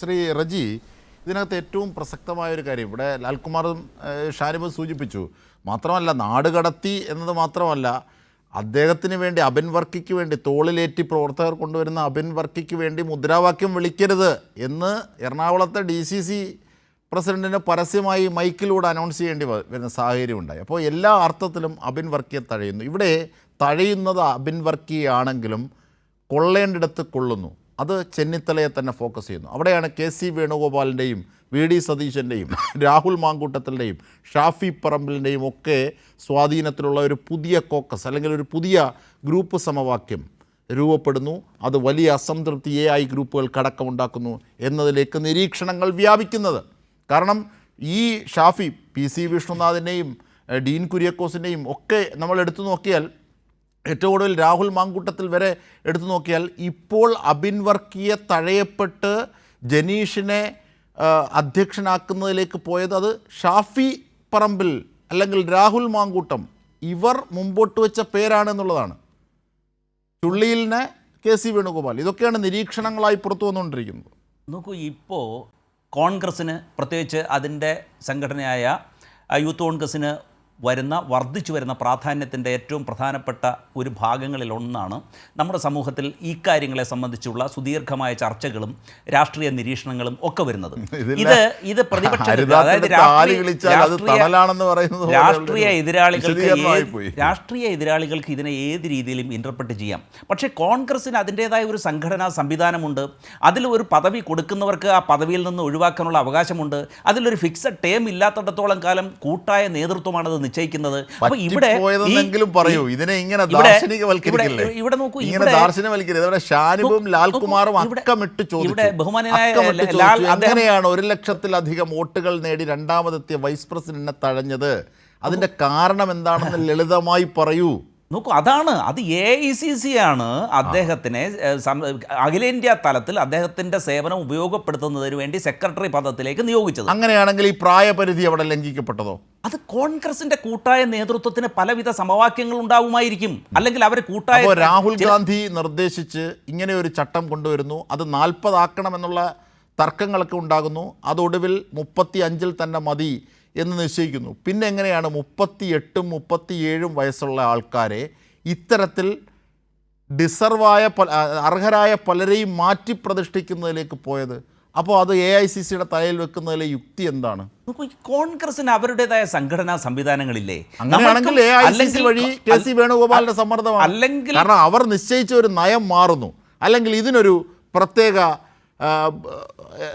ശ്രീ റജി ഇതിനകത്ത് ഏറ്റവും പ്രസക്തമായ ഒരു കാര്യം ഇവിടെ ലാൽകുമാറും ഷാരിബും സൂചിപ്പിച്ചു. മാത്രമല്ല നാട് കടത്തി എന്നത് മാത്രമല്ല അദ്ദേഹത്തിന് വേണ്ടി അബിൻ വർക്കിക്ക് വേണ്ടി തോളിലേറ്റി പ്രവർത്തകർ കൊണ്ടുവരുന്ന അബിൻ വർക്കിക്ക് വേണ്ടി മുദ്രാവാക്യം വിളിക്കരുത് എന്ന് എറണാകുളത്തെ ഡി സി സി പ്രസിഡന്റിന് പരസ്യമായി മൈക്കിലൂടെ അനൗൺസ് ചെയ്യേണ്ടി വരുന്ന സാഹചര്യം ഉണ്ടായി അപ്പോൾ എല്ലാ അർത്ഥത്തിലും അബിൻ വർക്കിയെ തഴയുന്നു. ഇവിടെ തഴയുന്നത് അബിൻ വർക്കിയാണെങ്കിലും കൊള്ളേണ്ടിടത്ത് കൊള്ളുന്നു. അത് ചെന്നിത്തലയെ തന്നെ ഫോക്കസ് ചെയ്യുന്നു. അവിടെയാണ് കെ സി വേണുഗോപാലിന്റെയും വി ഡി സതീശന്റെയും രാഹുൽ മാങ്കൂട്ടത്തിന്റെയും ഷാഫി പറമ്പിലിന്റെയും ഒക്കെ സ്വാധീനത്തിലുള്ള ഒരു പുതിയ കോക്കസ് അല്ലെങ്കിൽ ഒരു പുതിയ ഗ്രൂപ്പ് സമവാക്യം രൂപപ്പെടുന്നു. അത് വലിയ അസംതൃപ്തി എ ഐ ഗ്രൂപ്പുകൾക്കടക്കമുണ്ടാക്കുന്നു എന്നതിലേക്ക് നിരീക്ഷണങ്ങൾ വ്യാപിക്കുന്നത്. കാരണം ഈ ഷാഫി പി സി വിഷ്ണുനാഥിന്റെയും ഡീൻ കുര്യക്കോസിന്റെയും ഒക്കെ നമ്മൾ എടുത്തു നോക്കിയാൽ ഏറ്റവും കൂടുതൽ രാഹുൽ മാങ്കൂട്ടത്തിൽ വരെ എടുത്തു നോക്കിയാൽ ഇപ്പോൾ അബിൻ വർക്കിയെ തഴയപ്പെട്ട് ജനീഷിനെ അധ്യക്ഷനാക്കുന്നതിലേക്ക് പോയത് അത് ഷാഫി പറമ്പിൽ അല്ലെങ്കിൽ രാഹുൽ മാങ്കൂട്ടം. ഇവർ മുമ്പോട്ട് വെച്ച പേരാണെന്നുള്ളതാണ് ചുള്ളിയിലിനെ കെ സി വേണുഗോപാൽ. ഇതൊക്കെയാണ് നിരീക്ഷണങ്ങളായി പുറത്തു വന്നുകൊണ്ടിരിക്കുന്നത്. നോക്കൂ ഇപ്പോൾ കോൺഗ്രസ്സിന് പ്രത്യേകിച്ച് അതിന്റെ സംഘടനയായ യൂത്ത് കോൺഗ്രസ്സിന് വരുന്ന വർദ്ധിച്ചു വരുന്ന പ്രാധാന്യത്തിന്റെ ഏറ്റവും പ്രധാനപ്പെട്ട ഒരു ഭാഗങ്ങളിൽ ഒന്നാണ് നമ്മുടെ സമൂഹത്തിൽ ഈ കാര്യങ്ങളെ സംബന്ധിച്ചുള്ള സുദീർഘമായ ചർച്ചകളും രാഷ്ട്രീയ നിരീക്ഷണങ്ങളും ഒക്കെ വരുന്നത്. ഇത് ഇത് പ്രതിപക്ഷ അതായത് രാഷ്ട്രീയ എതിരാളികൾക്ക്. രാഷ്ട്രീയ എതിരാളികൾക്ക് ഇതിനെ ഏത് രീതിയിലും ഇന്റർപ്രറ്റ് ചെയ്യാം. പക്ഷേ കോൺഗ്രസ്സിന് അതിന്റേതായ ഒരു സംഘടനാ സംവിധാനമുണ്ട്. അതിൽ ഒരു പദവി കൊടുക്കുന്നവർക്ക് ആ പദവിയിൽ നിന്ന് ഒഴിവാക്കാനുള്ള അവകാശമുണ്ട്. അതിലൊരു ഫിക്സഡ് ടേം ഇല്ലാത്തിടത്തോളം കാലം കൂട്ടായ നേതൃത്വമാണത് നിശ്ചയിക്കുന്നത്. അപ്പോൾ ഇവിടെ പറയൂ. ഇതിനെ ഇങ്ങനെ ഇവിടെ- ദാർശനികവൽക്കരിക്കില്ലേ? ഇവിടെ- ഇവിടെ നോക്കൂ, ഇങ്ങനെ ദാർശനികവൽക്കരിക്കരുത് ഇവിടെ ഷാനിബും ലാൽകുമാറും അക്കമിട്ട് ചോദിച്ചു. ഒരു ലക്ഷത്തിലധികം വോട്ടുകൾ നേടി രണ്ടാമതെത്തിയ വൈസ് പ്രസിഡന്റിനെ തഴഞ്ഞത്? അതിന്റെ കാരണം എന്താണെന്ന് ലളിതമായി പറയൂ. നോക്കൂ അതാണ്. അത് എ ഐ സി സി ആണ് അദ്ദേഹത്തിനെ അഖിലേന്ത്യാ തലത്തിൽ അദ്ദേഹത്തിന്റെ സേവനം ഉപയോഗപ്പെടുത്തുന്നതിന് വേണ്ടി സെക്രട്ടറി പദത്തിലേക്ക് നിയോഗിച്ചത്. അങ്ങനെയാണെങ്കിൽ ഈ പ്രായപരിധി അവിടെ ലംഘിക്കപ്പെട്ടതോ? അത് കോൺഗ്രസിന്റെ കൂട്ടായ നേതൃത്വത്തിന് പലവിധ സമവാക്യങ്ങൾ ഉണ്ടാവുമായിരിക്കും. അല്ലെങ്കിൽ അവർ കൂട്ടായ രാഹുൽ ഗാന്ധി നിർദ്ദേശിച്ച് ഇങ്ങനെ ഒരു ചട്ടം കൊണ്ടുവരുന്നു. അത് നാൽപ്പതാക്കണമെന്നുള്ള തർക്കങ്ങളൊക്കെ ഉണ്ടാകുന്നു. അതൊടുവിൽ മുപ്പത്തി അഞ്ചിൽ തന്നെ മതി എന്ന് നിശ്ചയിക്കുന്നു. പിന്നെ എങ്ങനെയാണ് മുപ്പത്തി എട്ടും മുപ്പത്തിയേഴും വയസ്സുള്ള ആൾക്കാരെ ഇത്തരത്തിൽ ഡിസർവായ പല അർഹരായ പലരെയും മാറ്റി പ്രതിഷ്ഠിക്കുന്നതിലേക്ക് പോയത്? അപ്പോൾ അത് എ ഐ സി സിയുടെ തലയിൽ വെക്കുന്നതിലെ യുക്തി എന്താണ്? കോൺഗ്രസിന് അവരുടേതായ സംഘടനാ സംവിധാനങ്ങളില്ലേ? അങ്ങനെയാണെങ്കിൽ എ ഐ സി സി വഴി കെ സി വേണുഗോപാലിന്റെ സമ്മർദ്ദമാണ്. അല്ലെങ്കിൽ കാരണം അവർ നിശ്ചയിച്ച ഒരു നയം മാറുന്നു. അല്ലെങ്കിൽ ഇതിനൊരു പ്രത്യേക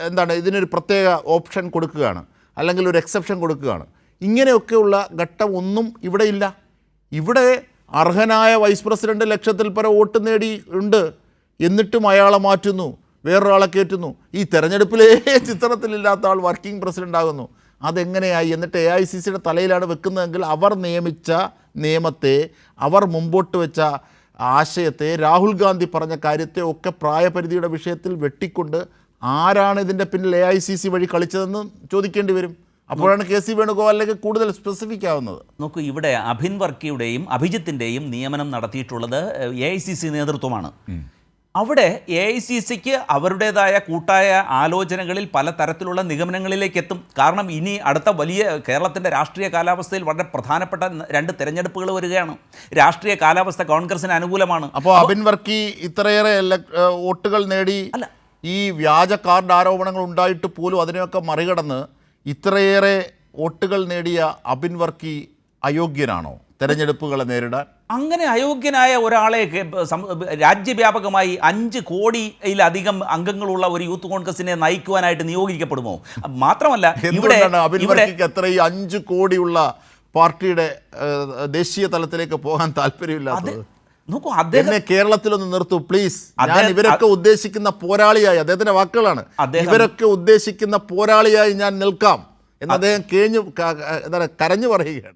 എന്താണ് ഇതിനൊരു പ്രത്യേക ഓപ്ഷൻ കൊടുക്കുകയാണ്. അല്ലെങ്കിൽ ഒരു എക്സെപ്ഷൻ കൊടുക്കുകയാണ്. ഇങ്ങനെയൊക്കെയുള്ള ഘട്ടം ഒന്നും ഇവിടെ ഇല്ല. ഇവിടെ അർഹനായ വൈസ് പ്രസിഡന്റ് ലക്ഷത്തിൽ പരം വോട്ട് നേടി ഉണ്ട്. എന്നിട്ടും അയാളെ മാറ്റുന്നു. വേറൊരാളെ കയറ്റുന്നു ഈ തെരഞ്ഞെടുപ്പിലേ ചിത്രത്തിലില്ലാത്ത ആൾ വർക്കിംഗ് പ്രസിഡന്റ് ആകുന്നു. അതെങ്ങനെയായി? എന്നിട്ട് എ ഐ സി സിയുടെ തലയിലാണ് വെക്കുന്നതെങ്കിൽ അവർ നിയമിച്ച നിയമത്തെ അവർ മുമ്പോട്ട് വെച്ച ആശയത്തെ രാഹുൽ ഗാന്ധി പറഞ്ഞ കാര്യത്തെ ഒക്കെ പ്രായപരിധിയുടെ വിഷയത്തിൽ വെട്ടിക്കൊണ്ട് ആരാണ് ഇതിന്റെ പിന്നിൽ എ ഐ സി സി വഴി കളിച്ചതെന്ന് ചോദിക്കേണ്ടി വരും. അപ്പോഴാണ് കെ സി വേണുഗോപാലിലേക്ക് കൂടുതൽ സ്പെസിഫിക് ആവുന്നത്. നോക്കൂ ഇവിടെ അഭിൻ വർക്കിയുടെയും അഭിജിത്തിന്റെയും നിയമനം നടത്തിയിട്ടുള്ളത് എ ഐ സി സി നേതൃത്വമാണ്. അവിടെ എ ഐ സി സിക്ക് അവരുടേതായ കൂട്ടായ ആലോചനകളിൽ പലതരത്തിലുള്ള നിഗമനങ്ങളിലേക്ക് എത്തും കാരണം ഇനി അടുത്ത വലിയ കേരളത്തിന്റെ രാഷ്ട്രീയ കാലാവസ്ഥയിൽ വളരെ പ്രധാനപ്പെട്ട രണ്ട് തെരഞ്ഞെടുപ്പുകൾ വരികയാണ്. രാഷ്ട്രീയ കാലാവസ്ഥ കോൺഗ്രസിന് അനുകൂലമാണ്. അപ്പോൾ അബിൻ വർക്കി ഇത്രയേറെ വോട്ടുകൾ നേടി അല്ല. ഈ വ്യാജ കാർഡ് ആരോപണങ്ങൾ ഉണ്ടായിട്ട് പോലും അതിനെയൊക്കെ മറികടന്ന് ഇത്രയേറെ വോട്ടുകൾ നേടിയ അബിൻ വർക്കി അയോഗ്യനാണോ? തെരഞ്ഞെടുപ്പുകളെ നേരിടാൻ? അങ്ങനെ അയോഗ്യനായ ഒരാളെ രാജ്യവ്യാപകമായി അഞ്ച് കോടിയിലധികം അംഗങ്ങളുള്ള ഒരു യൂത്ത് കോൺഗ്രസിനെ നയിക്കുവാനായിട്ട് നിയോഗിക്കപ്പെടുമോ? മാത്രമല്ല ഇവിടെ ഇവിടെ ഈ അഞ്ച് കോടിയുള്ള പാർട്ടിയുടെ ദേശീയ തലത്തിലേക്ക് പോകാൻ താല്പര്യമില്ലാത്തത്? നോക്കൂ അദ്ദേഹം കേരളത്തിലൊന്ന് നിർത്തൂ പ്ലീസ്. ഞാൻ ഇവരൊക്കെ ഉദ്ദേശിക്കുന്ന പോരാളിയായി അദ്ദേഹത്തിന്റെ വാക്കുകളാണ്. ഇവരൊക്കെ ഉദ്ദേശിക്കുന്ന പോരാളിയായി ഞാൻ നിൽക്കാം എന്ന് അദ്ദേഹം കേഞ്ഞു എന്താ എന്താണ് കരഞ്ഞു പറയുകയാണ്.